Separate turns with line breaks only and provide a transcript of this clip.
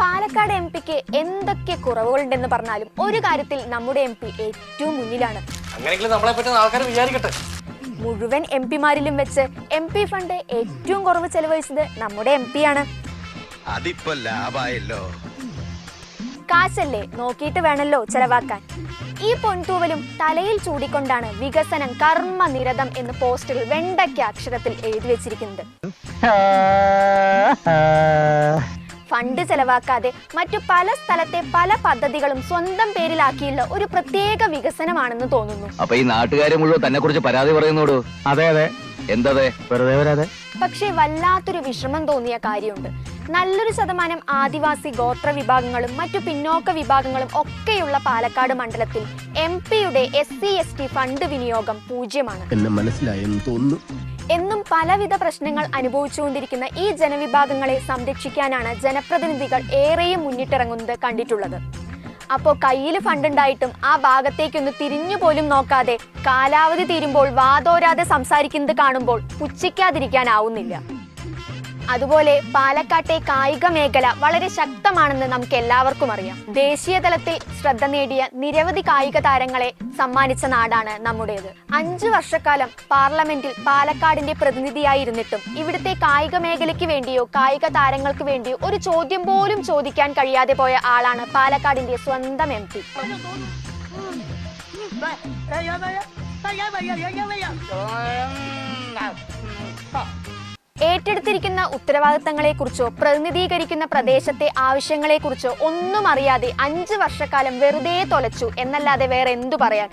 Palakkad M പിക്ക് എന്തൊക്കെ കുറവുകളുണ്ടെന്ന് പറഞ്ഞാലും ഒരു കാര്യത്തിൽ നമ്മുടെ എം പി ഏറ്റവും മുന്നിലാണ്. മുഴുവൻ എം പിമാരിലും വെച്ച് എം പി ഫണ്ട് ഏറ്റവും കുറവ് ചെലവഴിച്ചത് നമ്മുടെ എം പി ആണ്.
അതിപ്പോ ലാഭായല്ലോ.
കാശല്ലേ നോക്കിയിട്ട് വേണല്ലോ ചെലവാക്കാൻ. ഈ പൊൻതൂവലും തലയിൽ ചൂടിക്കൊണ്ടാണ് വികസനം കർമ്മ നിരതം എന്ന് പോസ്റ്ററിൽ വെണ്ടയ്ക്ക അക്ഷരത്തിൽ എഴുതി വെച്ചിരിക്കുന്നത്. ഫണ്ട് ചെലവാക്കാതെ മറ്റു പല സ്ഥലത്തെ പല പദ്ധതികളും സ്വന്തം പേരിലാക്കിയുള്ള ഒരു പ്രത്യേക വികസനമാണെന്ന് തോന്നുന്നു.
അപ്പൊ ഈ നാട്ടുകാരെ മുഴുവൻ തന്നെ കുറിച്ച് പരാതി പറയുന്നോടു?
അതെ അതെ.
എന്തതെ?
വെറുതെ വരാതെ.
പക്ഷേ വല്ലാത്തൊരു വിഷമം തോന്നിയ കാര്യമുണ്ട്. നല്ലൊരു ശതമാനം ആദിവാസി ഗോത്ര വിഭാഗങ്ങളും മറ്റു പിന്നോക്ക വിഭാഗങ്ങളും ഒക്കെയുള്ള പാലക്കാട് മണ്ഡലത്തിൽ എം പിയുടെ S C S T fund വിനിയോഗം പൂജ്യമാണ്.
എന്നെ മനസ്സിലായെന്ന് തോന്നുന്നു.
പലവിധ പ്രശ്നങ്ങൾ അനുഭവിച്ചുകൊണ്ടിരിക്കുന്ന ഈ ജനവിഭാഗങ്ങളെ സംരക്ഷിക്കാനാണ് ജനപ്രതിനിധികൾ ഏറെയും മുന്നിട്ടിറങ്ങുന്നത് കണ്ടിട്ടുള്ളത്. അപ്പോൾ കയ്യിൽ ഫണ്ടുണ്ടായിട്ടും ആ ഭാഗത്തേക്കൊന്ന് തിരിഞ്ഞു പോലും നോക്കാതെ കാലാവധി തീരുമ്പോൾ വാതോരാതെ സംസാരിക്കുന്നത് കാണുമ്പോൾ പുച്ഛിക്കാതിരിക്കാനാവുന്നില്ല. അതുപോലെ പാലക്കാട്ടെ കായിക മേഖല വളരെ ശക്തമാണെന്ന് നമുക്ക് എല്ലാവർക്കും അറിയാം ദേശീയ തലത്തിൽ ശ്രദ്ധ നേടിയ നിരവധി കായിക താരങ്ങളെ സമ്മാനിച്ച നാടാണ് നമ്മുടേത് അഞ്ചു വർഷക്കാലം പാർലമെന്റിൽ പാലക്കാടിന്റെ പ്രതിനിധിയായിരുന്നിട്ടും ഇവിടുത്തെ കായിക മേഖലയ്ക്ക് വേണ്ടിയോ കായിക താരങ്ങൾക്ക് വേണ്ടിയോ ഒരു ചോദ്യം പോലും ചോദിക്കാൻ കഴിയാതെ പോയ ആളാണ് പാലക്കാടിന്റെ സ്വന്തം എം പി ഏറ്റെടുത്തിരിക്കുന്ന ഉത്തരവാദിത്തങ്ങളെക്കുറിച്ചോ പ്രതിനിധീകരിക്കുന്ന പ്രദേശത്തെ ആവശ്യങ്ങളെക്കുറിച്ചോ ഒന്നും അറിയാതെ അഞ്ച് വർഷക്കാലം വെറുതെ തൊലച്ചു എന്നല്ലാതെ വേറെ എന്തു പറയാൻ?